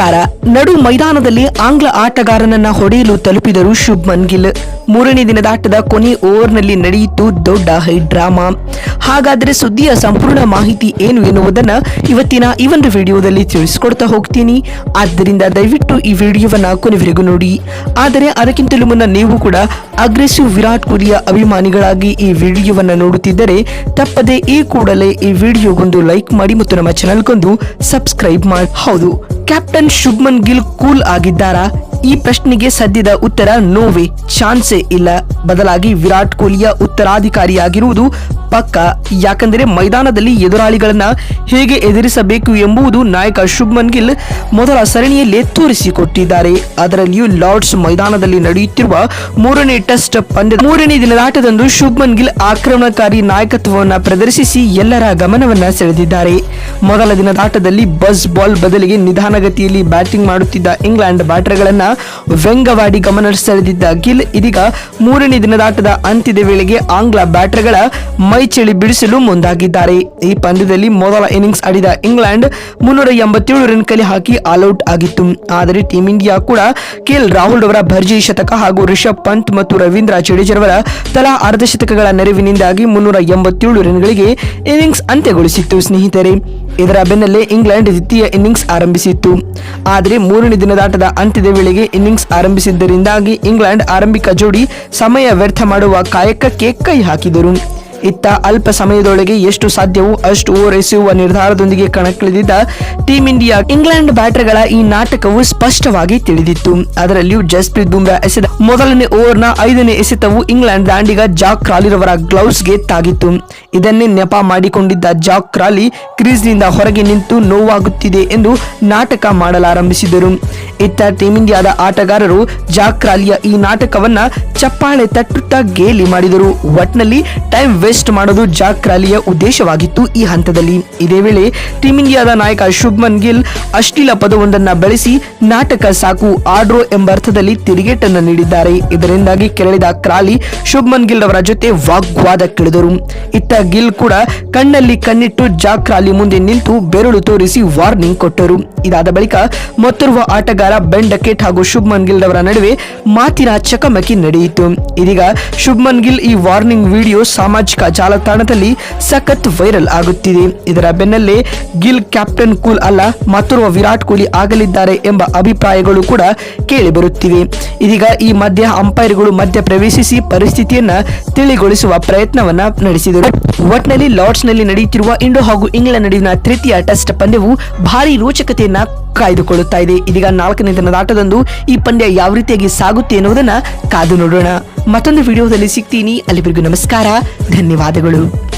ನಮಸ್ಕಾರ ನಡು ಮೈದಾನದಲ್ಲಿ ಆಂಗ್ಲ ಆಟಗಾರನನ್ನ ಹೊಡೆಯಲು ತಲುಪಿದರು ಶುಭ್ಮನ್ ಗಿಲ್. ಮೂರನೇ ದಿನದ ಆಟದ ಕೊನೆ ಓವರ್ನಲ್ಲಿ ನಡೆಯಿತು ದೊಡ್ಡ ಹೈ ಡ್ರಾಮಾ. ಹಾಗಾದ್ರೆ ಸುದ್ದಿಯ ಸಂಪೂರ್ಣ ಮಾಹಿತಿ ಏನು ಎನ್ನುವುದನ್ನು ಇವತ್ತಿನ ಈ ಒಂದು ವಿಡಿಯೋದಲ್ಲಿ ತಿಳಿಸಿಕೊಡ್ತಾ ಹೋಗ್ತೀನಿ. ಆದ್ದರಿಂದ ದಯವಿಟ್ಟು ಈ ವಿಡಿಯೋವನ್ನ ಕೊನೆವರೆಗೂ ನೋಡಿ. ಆದರೆ ಅದಕ್ಕಿಂತಲೂ ಮುನ್ನ ನೀವು ಕೂಡ ಅಗ್ರೆಸಿವ್ ವಿರಾಟ್ ಕೊಹ್ಲಿಯ ಅಭಿಮಾನಿಗಳಾಗಿ ಈ ವಿಡಿಯೋವನ್ನು ನೋಡುತ್ತಿದ್ದರೆ ತಪ್ಪದೆ ಈ ಕೂಡಲೇ ಈ ವಿಡಿಯೋಗೊಂದು ಲೈಕ್ ಮಾಡಿ ಮತ್ತು ನಮ್ಮ ಚಾನಲ್ಗೊಂದು ಸಬ್ಸ್ಕ್ರೈಬ್ ಮಾಡಿ. ಹೌದು, ಕ್ಯಾಪ್ಟನ್ ಶುಭ್ಮನ್ ಗಿಲ್ ಕೂಲ್ ಆಗಿದ್ದಾರಾ? ಈ ಪ್ರಶ್ನೆಗೆ ಸದ್ಯದ ಉತ್ತರ ನೋವೆ. ಚಾನ್ಸೇ ಇಲ್ಲ. ಬದಲಾಗಿ ವಿರಾಟ್ ಕೊಹ್ಲಿಯ ಉತ್ತರಾಧಿಕಾರಿಯಾಗಿರುವುದು ಪಕ್ಕ ಯಾಕಂದರೆ ಮೈದಾನದಲ್ಲಿ ಎದುರಾಳಿಗಳನ್ನ ಹೇಗೆ ಎದುರಿಸಬೇಕು ಎಂಬುದು ನಾಯಕ ಶುಭ್ಮನ್ ಗಿಲ್ ಮೊದಲ ಸರಣಿಯಲ್ಲೇ ತೋರಿಸಿಕೊಟ್ಟಿದ್ದಾರೆ. ಅದರಲ್ಲಿಯೂ ಲಾರ್ಡ್ಸ್ ಮೈದಾನದಲ್ಲಿ ನಡೆಯುತ್ತಿರುವ ಮೂರನೇ ಟೆಸ್ಟ್ ಪಂದ್ಯ ಮೂರನೇ ದಿನದಾಟದಂದು ಶುಭ್ಮನ್ ಗಿಲ್ ಆಕ್ರಮಣಕಾರಿ ನಾಯಕತ್ವವನ್ನು ಪ್ರದರ್ಶಿಸಿ ಎಲ್ಲರ ಗಮನವನ್ನ ಸೆಳೆದಿದ್ದಾರೆ. ಮೊದಲ ದಿನದಾಟದಲ್ಲಿ ಬಸ್ ಬಾಲ್ ಬದಲಿಗೆ ನಿಧಾನಗತಿಯಲ್ಲಿ ಬ್ಯಾಟಿಂಗ್ ಮಾಡುತ್ತಿದ್ದ ಇಂಗ್ಲೆಂಡ್ ಬ್ಯಾಟರ್ಗಳನ್ನು ವ್ಯಂಗವಾಡಿ ಗಮನ ಸೆಳೆದಿದ್ದ ಗಿಲ್ ಇದೀಗ ಮೂರನೇ ದಿನದಾಟದ ಅಂತ್ಯದ ವೇಳೆಗೆ ಆಂಗ್ಲ ಬ್ಯಾಟರ್ಗಳ ಮೈ ಚಳಿ ಬಿಡಿಸಲು ಮುಂದಾಗಿದ್ದಾರೆ. ಈ ಪಂದ್ಯದಲ್ಲಿ ಮೊದಲ ಇನ್ನಿಂಗ್ಸ್ ಆಡಿದ ಇಂಗ್ಲೆಂಡ್ ಮುನ್ನೂರ ಎಂಬತ್ತೇಳು ರನ್ ಕಲೆ ಹಾಕಿ ಆಲ್ಔಟ್ ಆಗಿತ್ತು. ಆದರೆ ಟೀಂ ಇಂಡಿಯಾ ಕೂಡ ಕೆಎಲ್ ರಾಹುಲ್ ಅವರ ಭರ್ಜಿ ಶತಕ ಹಾಗೂ ರಿಷಬ್ ಪಂತ್ ಮತ್ತು ರವೀಂದ್ರ ಜಡೇಜರವರ ತಲಾ ಅರ್ಧ ಶತಕಗಳ ನೆರವಿನಿಂದಾಗಿ ಮುನ್ನೂರ ಎಂಬತ್ತೇಳು ರನ್ಗಳಿಗೆ ಇನ್ನಿಂಗ್ಸ್ ಅಂತ್ಯಗೊಳಿಸಿತ್ತು ಸ್ನೇಹಿತರೆ. ಇದರ ಬೆನ್ನಲ್ಲೇ ಇಂಗ್ಲೆಂಡ್ ದ್ವಿತೀಯ ಇನ್ನಿಂಗ್ಸ್ ಆರಂಭಿಸಿತ್ತು. ಆದರೆ ಮೂರನೇ ದಿನದಾಟದ ಅಂತ್ಯದ ವೇಳೆಗೆ ಇನ್ನಿಂಗ್ಸ್ ಆರಂಭಿಸಿದ್ದರಿಂದಾಗಿ ಇಂಗ್ಲೆಂಡ್ ಆರಂಭಿಕ ಜೋಡಿ ಸಮಯ ವ್ಯರ್ಥ ಮಾಡುವ ಕಾಯಕಕ್ಕೆ ಕೈ ಹಾಕಿದರು. ಇತ್ತ ಅಲ್ಪ ಸಮಯದೊಳಗೆ ಎಷ್ಟು ಸಾಧ್ಯವೋ ಅಷ್ಟು ಓವರ್ ಎಸೆಯುವ ನಿರ್ಧಾರದೊಂದಿಗೆ ಕಣಕ್ಕಿಳಿದಿದ್ದ ಟೀಂ ಇಂಡಿಯಾ ಇಂಗ್ಲೆಂಡ್ ಬ್ಯಾಟರ್ಗಳ ಈ ನಾಟಕವು ಸ್ಪಷ್ಟವಾಗಿ ತಿಳಿದಿತ್ತು. ಅದರಲ್ಲಿಯೂ ಜಸ್ಪ್ರೀತ್ ಬುಮ್ರಾ ಎಸೆದ ಮೊದಲನೇ ಓವರ್ನ ಐದನೇ ಎಸೆತವು ಇಂಗ್ಲೆಂಡ್ ದಾಂಡಿಗ ಜಾಕ್ ಕ್ರಾಲಿರವರ ಗ್ಲೌಸ್ಗೆ ತಾಗಿತ್ತು. ಇದನ್ನೇ ನೆಪ ಮಾಡಿಕೊಂಡಿದ್ದ ಜಾಕ್ ಕ್ರಾಲಿ ಕ್ರೀಸ್ನಿಂದ ಹೊರಗೆ ನಿಂತು ನೋವಾಗುತ್ತಿದೆ ಎಂದು ನಾಟಕ ಮಾಡಲಾರಂಭಿಸಿದರು. ಇತ್ತ ಟೀಂ ಇಂಡಿಯಾದ ಆಟಗಾರರು ಜಾಕ್ ಕ್ರಾಲಿಯ ಈ ನಾಟಕವನ್ನ ಚಪ್ಪಾಳೆ ತಟ್ಟುತ್ತಾ ಗೇಲಿ ಮಾಡಿದರು. ಒಟ್ನಲ್ಲಿ ಟೈಮ್ ವೇಸ್ಟ್ ಮಾಡೋದು ಜಾಕ್ ಕ್ರಾಲಿಯ ಉದ್ದೇಶವಾಗಿತ್ತು ಈ ಹಂತದಲ್ಲಿ. ಇದೇ ವೇಳೆ ಟೀಮ್ ಇಂಡಿಯಾದ ನಾಯಕ ಶುಭ್ಮನ್ ಗಿಲ್ ಅಶ್ಲೀಲ ಪದವೊಂದನ್ನ ಬಳಸಿ ನಾಟಕ ಸಾಕು ಆಡ್ರೋ ಎಂಬ ಅರ್ಥದಲ್ಲಿ ತಿರುಗೇಟನ್ನು ನೀಡಿದ್ದಾರೆ. ಇದರಿಂದಾಗಿ ಕೆರಳಿದ ಕ್ರಾಲಿ ಶುಭ್ಮನ್ ಗಿಲ್ ಅವರ ಜೊತೆ ವಾಗ್ವಾದಕ್ಕಿಳಿದರು ಇತ್ತ ಗಿಲ್ ಕೂಡ ಕಣ್ಣಲ್ಲಿ ಕಣ್ಣಿಟ್ಟು ಜಾಕ್ ರಾಲಿ ಮುಂದೆ ನಿಂತು ಬೆರಳು ತೋರಿಸಿ ವಾರ್ನಿಂಗ್ ಕೊಟ್ಟರು. ಇದಾದ ಬಳಿಕ ಮತ್ತೋರ್ವ ಆಟಗಾರ ಬೆನ್ ಡಕೆಟ್ ಹಾಗೂ ಶುಭ್ಮನ್ ಗಿಲ್ ಅವರ ನಡುವೆ ಮಾತಿನ ಚಕಮಕಿ ನಡೆಯಿತು. ಇದೀಗ ಶುಭ್ಮನ್ ಗಿಲ್ ಈ ವಾರ್ನಿಂಗ್ ವಿಡಿಯೋ ಸಾಮಾಜಿಕ ಜಾಲತಾಣದಲ್ಲಿ ಸಖತ್ ವೈರಲ್ ಆಗುತ್ತಿದೆ. ಇದರ ಬೆನ್ನಲ್ಲೇ ಗಿಲ್ ಕ್ಯಾಪ್ಟನ್ ಕೂಲ್ ಅಲ್ಲ, ಮತ್ತೋರ್ವ ವಿರಾಟ್ ಕೊಹ್ಲಿ ಆಗಲಿದ್ದಾರೆ ಎಂಬ ಅಭಿಪ್ರಾಯಗಳು ಕೂಡ ಕೇಳಿ ಬರುತ್ತಿವೆ. ಇದೀಗ ಈ ಮಧ್ಯ ಅಂಪೈರ್ಗಳು ಮಧ್ಯ ಪ್ರವೇಶಿಸಿ ಪರಿಸ್ಥಿತಿಯನ್ನ ತಿಳಿಗೊಳಿಸುವ ಪ್ರಯತ್ನವನ್ನ ನಡೆಸಿದರು. ಒಟ್ನಲ್ಲಿ ಲಾರ್ಡ್ಸ್ನಲ್ಲಿ ನಡೆಯುತ್ತಿರುವ ಇಂಡೋ ಹಾಗೂ ಇಂಗ್ಲೆಂಡ್ ನಡುವಿನ ತೃತೀಯ ಟೆಸ್ಟ್ ಪಂದ್ಯವು ಭಾರಿ ರೋಚಕತೆಯನ್ನ ಕಾಯ್ದುಕೊಳ್ಳುತ್ತಾ ಇದೆ. ಇದೀಗ ನಾಲ್ಕನೇ ದಿನದ ಆಟದಂದು ಈ ಪಂದ್ಯ ಯಾವ ರೀತಿಯಾಗಿ ಸಾಗುತ್ತೆ ಎನ್ನುವುದನ್ನ ಕಾದು ನೋಡೋಣ. ಮತ್ತೊಂದು ವಿಡಿಯೋದಲ್ಲಿ ಸಿಗ್ತೀನಿ. ಅಲ್ಲಿವರೆಗೂ ನಮಸ್ಕಾರ. ಧನ್ಯವಾದಗಳು.